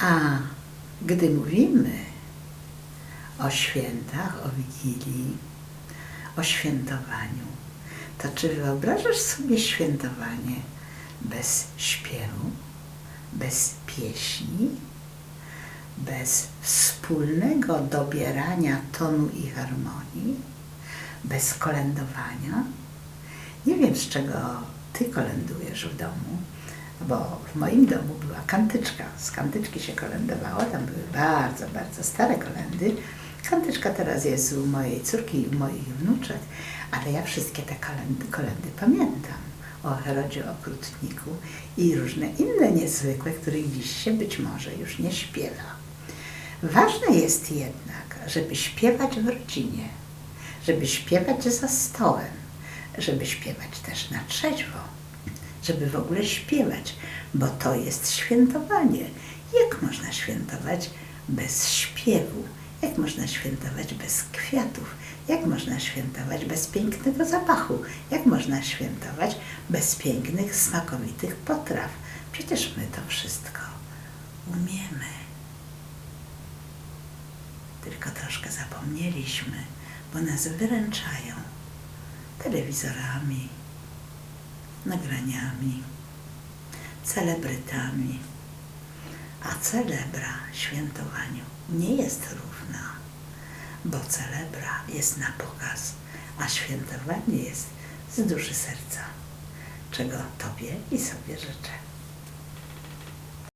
A gdy mówimy o świętach, o Wigilii, o świętowaniu, to czy wyobrażasz sobie świętowanie bez śpiewu, bez pieśni, bez wspólnego dobierania tonu i harmonii, bez kolędowania? Nie wiem, z czego ty kolędujesz w domu, bo w moim domu była kantyczka. Z kantyczki się kolędowało, tam były bardzo, bardzo stare kolendy. Kantyczka teraz jest u mojej córki i moich wnuczek, ale ja wszystkie te kolendy, kolendy pamiętam. O Herodzie Okrutniku i różne inne niezwykłe, których dziś się być może już nie śpiewa. Ważne jest jednak, żeby śpiewać w rodzinie, żeby śpiewać za stołem, żeby śpiewać też na trzeźwo, żeby w ogóle śpiewać, bo to jest świętowanie. Jak można świętować bez śpiewu? Jak można świętować bez kwiatów? Jak można świętować bez pięknego zapachu? Jak można świętować bez pięknych, smakowitych potraw? Przecież my to wszystko umiemy. Tylko troszkę zapomnieliśmy, bo nas wyręczają telewizorami, nagraniami, celebrytami. A celebra świętowaniu nie jest równa, bo celebra jest na pokaz, a świętowanie jest z duszy serca, czego Tobie i sobie życzę.